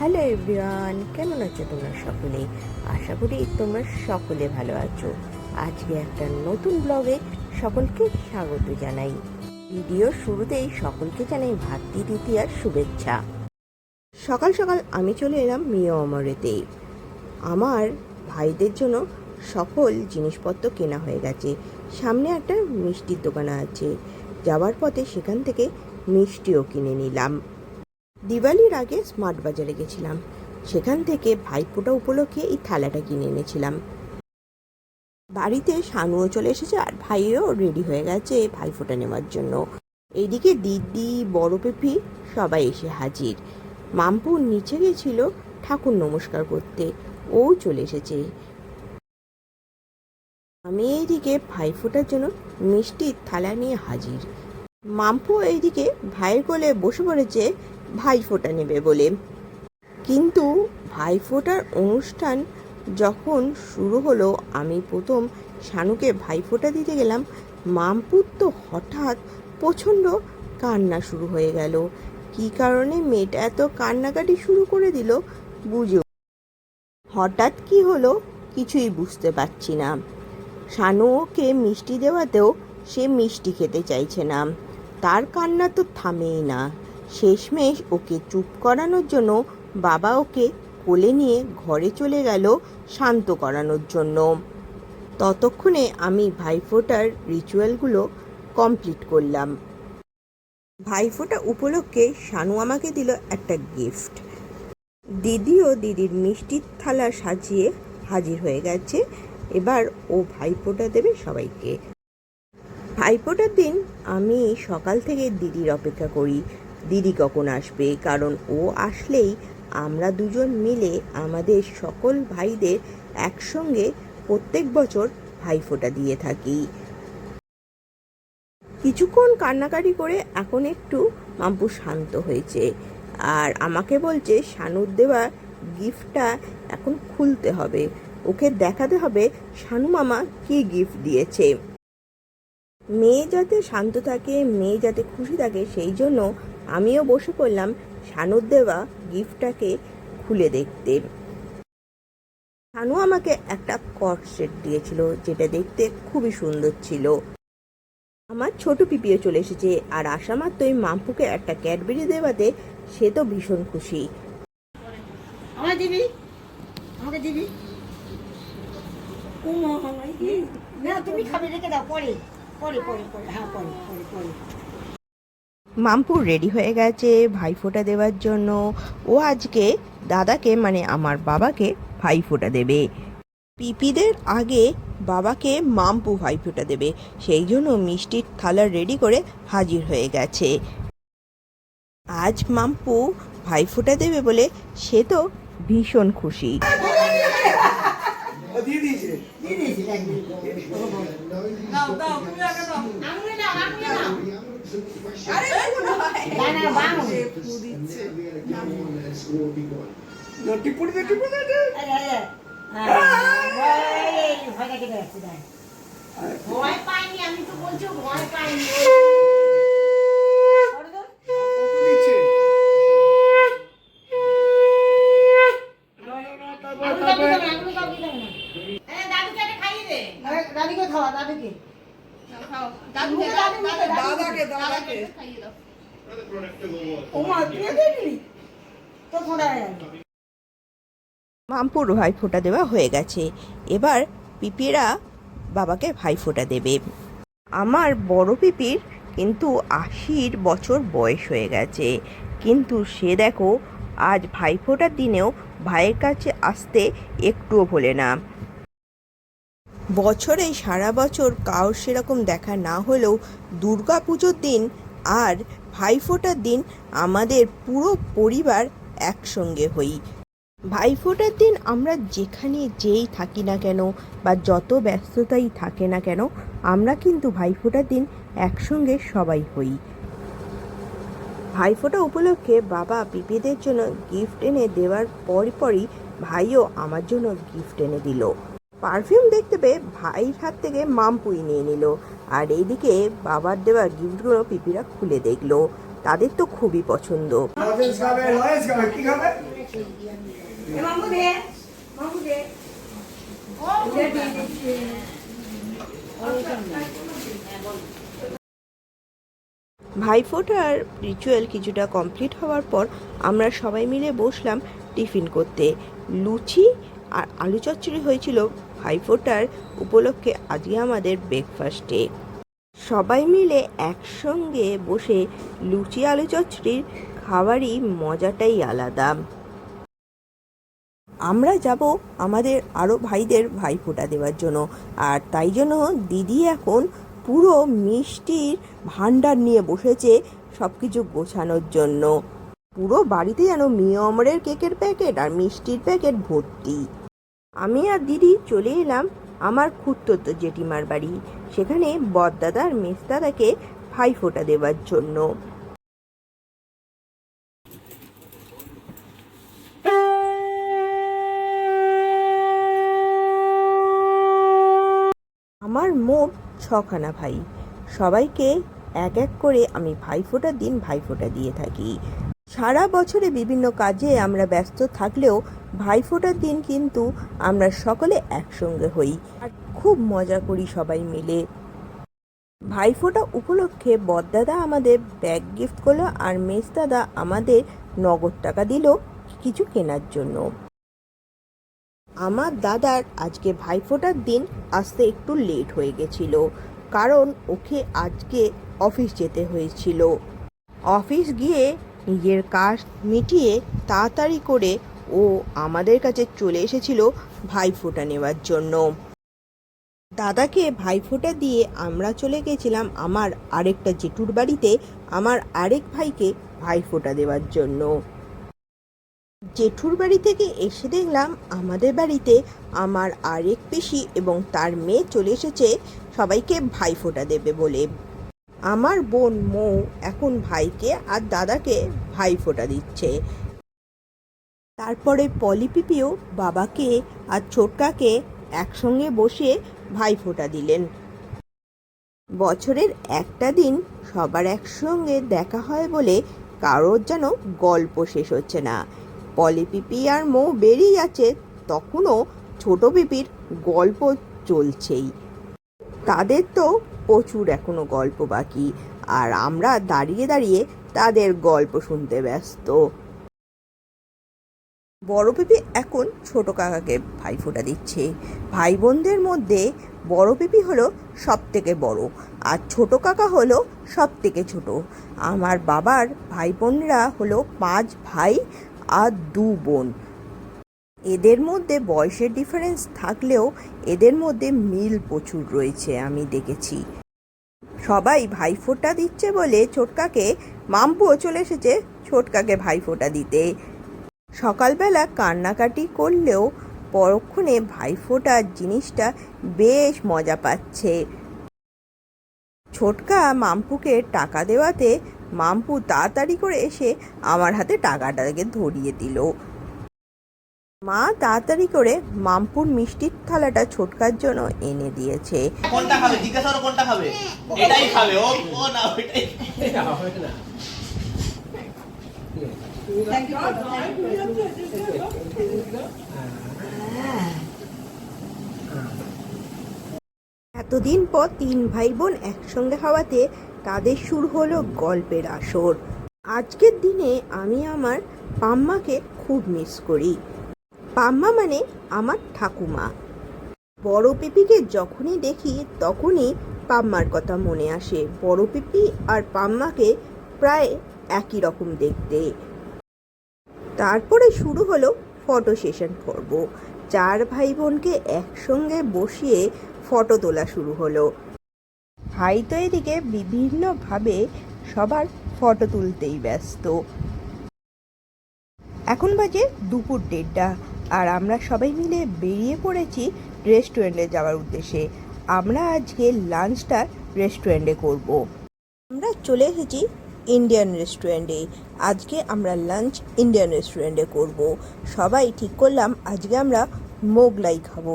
Hello everyone, কেমন আছো তোমরা সকলে? আশা করি তোমরা সকলে ভালো আছো। আজকে একটা নতুন ব্লগে সকলকে স্বাগত জানাই। ভিডিওর শুরুতেই সকলকে জানাই ভাতৃ দ্বিতীয়ার শুভেচ্ছা। সকাল সকাল আমি চলে এলাম মিও অমরেতে। আমার ভাইদের জন্য সকল জিনিসপত্র কেনা হয়ে গেছে। সামনে একটা মিষ্টির দোকান আছে। যাওয়ার পথে সেখান থেকে মিষ্টিও কিনে নিলাম। দিওয়ালির আগে স্মার্ট বাজারে গেছিলাম। সেখান থেকে ভাইফোঁটা উপলক্ষে এই থালাটা কিনে এনেছিলাম। বাড়িতে শানুও চলে এসেছে আর ভাইও রেডি হয়ে গেছে ভাইফোঁটা নেওয়ার জন্য। এইদিকে দিদি, বড় পেপি সবাই এসে হাজির। মামপুর নিচে গেছিল ঠাকুর নমস্কার করতে। ও চলে এসেছে। আমি এইদিকে ভাইফোঁটার জন্য মিষ্টির থালা নিয়ে হাজির। মাম্পু এইদিকে ভাইয়ের কোলে বসে পড়েছে ভাইফোঁটা নেবে বলে। কিন্তু ভাইফোঁটার অনুষ্ঠান যখন শুরু হলো, আমি প্রথম শানুকে ভাইফোঁটা দিতে গেলাম। মামপুর তো হঠাৎ প্রচণ্ড কান্না শুরু হয়ে গেল। কী কারণে মেয়েটা এত কান্নাকাটি শুরু করে দিল বুঝে হঠাৎ কি হলো কিছুই বুঝতে পারছি না। শানু ওকে মিষ্টি দেওয়াতেও সে মিষ্টি খেতে চাইছে না। তার কান্না তো থামেই না। শেষমেশ ওকে চুপ করানোর জন্য বাবা ওকে কোলে নিয়ে ঘরে চলে গেল শান্ত করানোর জন্য। ততক্ষণে আমি ভাইফোঁটার রিচুয়ালগুলো কমপ্লিট করলাম। ভাইফোঁটা উপলক্ষে শানু আমাকে দিল একটা গিফট দিদিও দিদির মিষ্টির থালা সাজিয়ে হাজির হয়ে গেছে। এবার ও ভাইফোঁটা দেবে সবাইকে। ভাইফোঁটার দিন আমি সকাল থেকে দিদির অপেক্ষা করি। দিদি কখন আসবে? কারণ ও আসলেই আমরা দুজন মিলে আমাদের সকল ভাইদের একসঙ্গে প্রত্যেক বছর ভাইফোঁটা দিয়ে থাকি। কিছুক্ষণ কান্নাকাটি করে এখন একটু মাম্পু শান্ত হয়েছে। আর আমাকে বলছে, শানুর দেওয়া গিফটটা এখন খুলতে হবে। ওকে দেখাতে হবে শানু মামা কি গিফট দিয়েছে। মেয়ে যাতে শান্ত থাকে, মেয়ে যাতে খুশি থাকে, সেই জন্য আমিও বসে পড়লাম শানুর দেওয়া গিফটটাকে খুলে দেখতে। শানু আমাকে একটা কট সেট দিয়েছিল যেটা দেখতে খুবই সুন্দর ছিল। আমার ছোট পিপিও চলে এসেছে আর আসা মাত্রই মাম্পুকে একটা ক্যাডবেরি দেওয়াতে সে তো ভীষণ খুশি। আমাকে দিবি? আমাকে দিবি? উমা, না তুমি খাবে রেখে দাও পরে। পরে পরে পরে। হ্যাঁ পরে পরে পরে। মামপুর রেডি হয়ে গেছে ভাইফোঁটা দেওয়ার জন্য। ও আজকে দাদাকে মানে আমার বাবাকে ভাইফোঁটা দেবে। পিপিদের আগে বাবাকে মামপু ভাইফোঁটা দেবে। সেই জন্য মিষ্টির থালা রেডি করে হাজির হয়ে গেছে। আজ মামপু ভাইফোঁটা দেবে বলে সে তো ভীষণ খুশি। দিয়ে দিয়েছে। ভয় পাইনি আমি তো বলছি ভয় পাইনি দাদুকে খাইয়ে দে। দাদিকে খাওয়া দাদুকে। দাদাকে দাদাকে। ওমা, তুই দিয়ে তো ফোঁটা। মামপুর দেওয়া হয়ে গেছে। এবার পিপিরা বাবাকে ভাই ভাইফোঁটা দেবে। আমার বড় পিপির কিন্তু আশির বছর বয়স হয়ে গেছে। কিন্তু সে দেখো আজ ভাইফোঁটার দিনেও ভাইয়ের কাছে আসতে একটুও ভোলে না। বছরে সারা বছর কারোর সেরকম দেখা না হলেও দুর্গা পুজোর দিন আর ভাইফোঁটার দিন আমাদের পুরো পরিবার একসঙ্গে হই। ভাইফোঁটার দিন আমরা যেখানে যেই থাকি না কেন বা যত ব্যস্ততাই থাকে না কেন আমরা কিন্তু ভাইফোঁটার দিন একসঙ্গে সবাই হই। ভাইফোঁটা উপলক্ষে বাবা পিপিদের জন্য গিফট এনে দেওয়ার পরই পরই ভাইও আমার জন্য গিফট এনে দিল। পারফিউম দেখতে পেয়ে ভাইয়ের হাত থেকে মামপুই নিয়ে নিল। আর এইদিকে বাবার দেওয়া গিফটগুলো পিপিরা খুলে দেখল। তাদের তো খুবই পছন্দ। ভাইফোঁটার রিচুয়াল কিছুটা কমপ্লিট হওয়ার পর আমরা সবাই মিলে বসলাম টিফিন করতে। লুচি আর আলু চচ্চড়ি হয়েছিল ভাইফোঁটার উপলক্ষে আজকে আমাদের ব্রেকফাস্টে সবাই মিলে একসঙ্গে বসে লুচি আলু চচ্চড়ির খাবারই মজাটাই আলাদা। আমরা যাব আমাদের আরও ভাইদের ভাইফোঁটা দেওয়ার জন্য। আর তাই জন্য দিদি এখন পুরো মিষ্টির ভাণ্ডার নিয়ে বসেছে সব কিছু গোছানোর জন্য। পুরো বাড়িতে যেন মিও অমরের কেকের প্যাকেট আর মিষ্টির প্যাকেট ভর্তি। আমি আর দিদি চলে এলাম আমার খুঁড়তো জেঠিমার বাড়ি, সেখানে বদদাদা আর মেজদাদাকে ভাইফোঁটা দেওয়ার জন্য। আমার মোট ছখানা ভাই, সবাইকে এক এক করে আমি ভাইফোঁটার দিন ভাইফোঁটা দিয়ে থাকি। সারা বছরে বিভিন্ন কাজে আমরা ব্যস্ত থাকলেও ভাইফোঁটার দিন কিন্তু আমরা সকলে একসঙ্গে হই আর খুব মজা করি সবাই মিলে। ভাইফোঁটা উপলক্ষে বদদাদা আমাদের ব্যাগ গিফট করল আর মেজদাদা আমাদের নগদ টাকা দিল কিছু কেনার জন্য। আমার দাদার আজকে ভাইফোঁটার দিন আসতে একটু লেট হয়ে গেছিল, কারণ ওকে আজকে অফিস যেতে হয়েছিল। অফিস গিয়ে নিজের কাজ মিটিয়ে তাড়াতাড়ি করে ও আমাদের কাছে চলে এসেছিল ভাইফোঁটা নেওয়ার জন্য। দাদাকে ভাইফোঁটা দিয়ে আমরা চলে গেছিলাম আমার আরেকটা জেঠুর বাড়িতে, আমার আরেক ভাইকে ভাইফোঁটা দেওয়ার জন্য। জেঠুর বাড়ি থেকে এসে দেখলাম আমাদের বাড়িতে আমার আরেক পিসি এবং তার মেয়ে চলে এসেছে, সবাইকে ভাইফোঁটা দেবে বলে। আমার বোন মৌ এখন ভাইকে আর দাদাকে ভাইফোঁটা দিচ্ছে। তারপরে পলিপিপিও বাবাকে আর ছোটকাকে একসঙ্গে বসে ভাইফোঁটা দিলেন। বছরের একটা দিন সবার একসঙ্গে দেখা হয় বলে কারোর যেন গল্প শেষ হচ্ছে না। পলিপিপি আর মৌ বেরিয়ে যাচ্ছে, তখনও ছোট পিপির গল্প চলছেই। তাদের তো প্রচুর এখনও গল্প বাকি, আর আমরা দাঁড়িয়ে দাঁড়িয়ে তাদের গল্প শুনতে ব্যস্ত। বড় পিপি এখন ছোট কাকাকে ভাইফোঁটা দিচ্ছে। ভাই বোনদের মধ্যে বড় পিপি হলো সব থেকে বড় আর ছোট কাকা হলো সব থেকে ছোট। আমার বাবার ভাই বোনরা হলো পাঁচ ভাই আর দু বোন। এদের মধ্যে বয়সের ডিফারেন্স থাকলেও এদের মধ্যে মিল প্রচুর রয়েছে, আমি দেখেছি। সবাই ভাইফোঁটা দিচ্ছে বলে ছোটকাকে মাম্পুও চলে এসেছে ছোটকাকে ভাইফোঁটা দিতে। সকালবেলা কান্নাকাটি করলেও পরক্ষণে ভাইফোঁটার জিনিসটা বেশ মজা পাচ্ছে। ছোটকা মাম্পুকে টাকা দেওয়াতে মাম্পু তাড়াতাড়ি করে এসে আমার হাতে টাকাটাকে ধরিয়ে দিল। মা তাড়াতাড়ি করে মাম্পুর মিষ্টির থালাটা ছোটকার জন্য এনে দিয়েছে। কোনটা খাবে? জিজ্ঞাসা করো কোনটা খাবে? এটাই খাবে ও ও না ওইটাই এতদিন পর তিন ভাই বোন একসঙ্গে হওয়াতে তাদের শুরু হলো গল্পের আসর। আজকের দিনে আমি আমার পাম্মাকে খুব মিস করি। পাম্মা মানে আমার ঠাকুমা। বড় পিপিকে যখনই দেখি, তখনই পাম্মার কথা মনে আসে। বড় পিপি আর পাম্মাকে প্রায় একই রকম দেখতে। তারপরে শুরু হলো ফটো সেশন পর্ব চার ভাই বোনকে একসঙ্গে বসিয়ে ফটো তোলা শুরু হলো। ভাই তো এদিকে বিভিন্নভাবে সবার ফটো তুলতেই ব্যস্ত। এখন বাজে দুপুর দেড়টা আর আমরা সবাই মিলে বেরিয়ে পড়েছি রেস্টুরেন্টে যাওয়ার উদ্দেশ্যে। আমরা আজকে লাঞ্চটা রেস্টুরেন্টে করব। আমরা চলে এসেছি ইন্ডিয়ান রেস্টুরেন্টে আজকে আমরা লাঞ্চ ইন্ডিয়ান রেস্টুরেন্টে করব। সবাই ঠিক করলাম, আজকে আমরা মোগলাই খাব।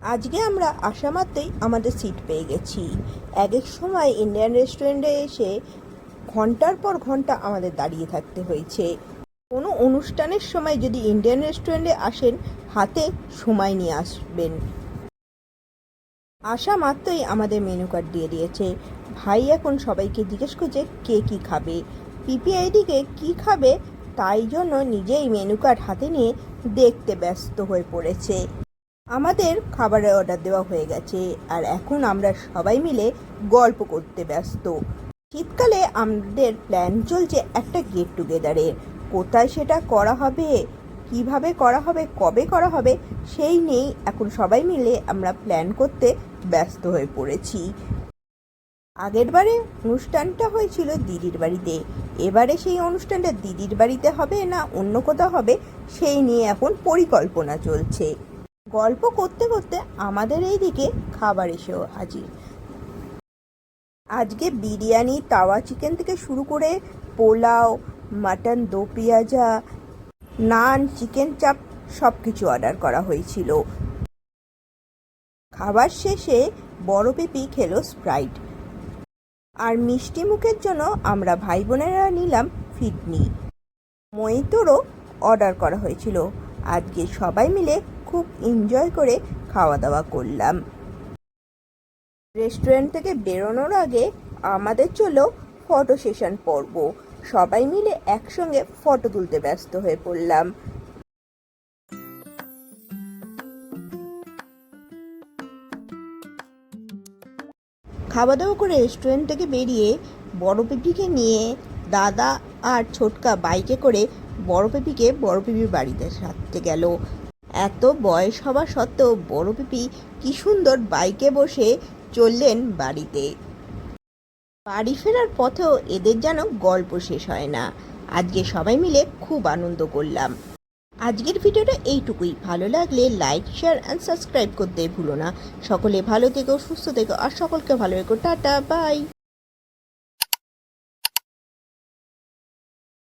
আজকে আমরা আসা মাত্রই আমাদের সিট পেয়ে গেছি। এক এক সময় ইন্ডিয়ান রেস্টুরেন্টে এসে ঘণ্টার পর ঘণ্টা আমাদের দাঁড়িয়ে থাকতে হয়েছে। কোনো অনুষ্ঠানের সময় যদি ইন্ডিয়ান রেস্টুরেন্টে আসেন, হাতে সময় নিয়ে আসবেন। আসা মাত্রই আমাদের মেনু কার্ড দিয়ে দিয়েছে। ভাই এখন সবাইকে জিজ্ঞেস করছে, কে কি খাবে? পিপিআইডিকে কি খাবে? তাই জন্য নিজেই মেনু কার্ড হাতে নিয়ে দেখতে ব্যস্ত হয়ে পড়েছে। আমাদের খাবারের অর্ডার দেওয়া হয়ে গেছে, আর এখন আমরা সবাই মিলে গল্প করতে ব্যস্ত। শীতকালে আমাদের প্ল্যান চলছে একটা গেট টুগেদারের কোথায় সেটা করা হবে? কীভাবে করা হবে? কবে করা হবে? সেই নিয়েই এখন সবাই মিলে আমরা প্ল্যান করতে ব্যস্ত হয়ে পড়েছি। আগের বারে অনুষ্ঠানটা হয়েছিল দিদির বাড়িতে। এবারে সেই অনুষ্ঠানটা দিদির বাড়িতে হবে না অন্য কোথাও হবে, সেই নিয়ে এখন পরিকল্পনা চলছে। গল্প করতে করতে আমাদের এইদিকে খাবার এসেও হাজির। আজকে বিরিয়ানি, তাওয়া চিকেন থেকে শুরু করে পোলাও, মাটন, দো পেঁয়াজা, নান, চিকেন চাপ সব কিছু অর্ডার করা হয়েছিল। খাবার শেষে বড় পেপি খেলো স্প্রাইট। আর মিষ্টি মুখের জন্য আমরা ভাই বোনেরা নিলাম ফিটনি মহিতরও অর্ডার করা হয়েছিল। আজকে সবাই মিলে খুব এনজয় করে খাওয়া দাওয়া করলাম। রেস্টুরেন্ট থেকে বেরোনোর আগে আমাদের চলো ফটো সেশন পর্ব। সবাই মিলে একসঙ্গে ফটো তুলতে ব্যস্ত হয়ে পড়লাম। খাওয়া দাওয়া করে রেস্টুরেন্ট থেকে বেরিয়ে বড় পিপিকে নিয়ে দাদা আর ছোটকা বাইকে করে বড় পিপিকে বড় পিপির বাড়িতে সারতে গেল। এত বয়স হওয়া সত্ত্বেও বড় পিপি কি সুন্দর বাইকে বসে চললেন বাড়িতে। বাড়ি ফেরার পথেও এদের যেন গল্প শেষ হয় না। আজকে সবাই মিলে খুব আনন্দ করলাম। আজকের ভিডিওটা এইটুকুই। ভালো লাগলে লাইক শেয়ার অ্যান্ড সাবস্ক্রাইব করতে ভুলো না। সকলে ভালো থেকো, সুস্থ থেকো, আর সকলকে ভালো রেখো। Tata bye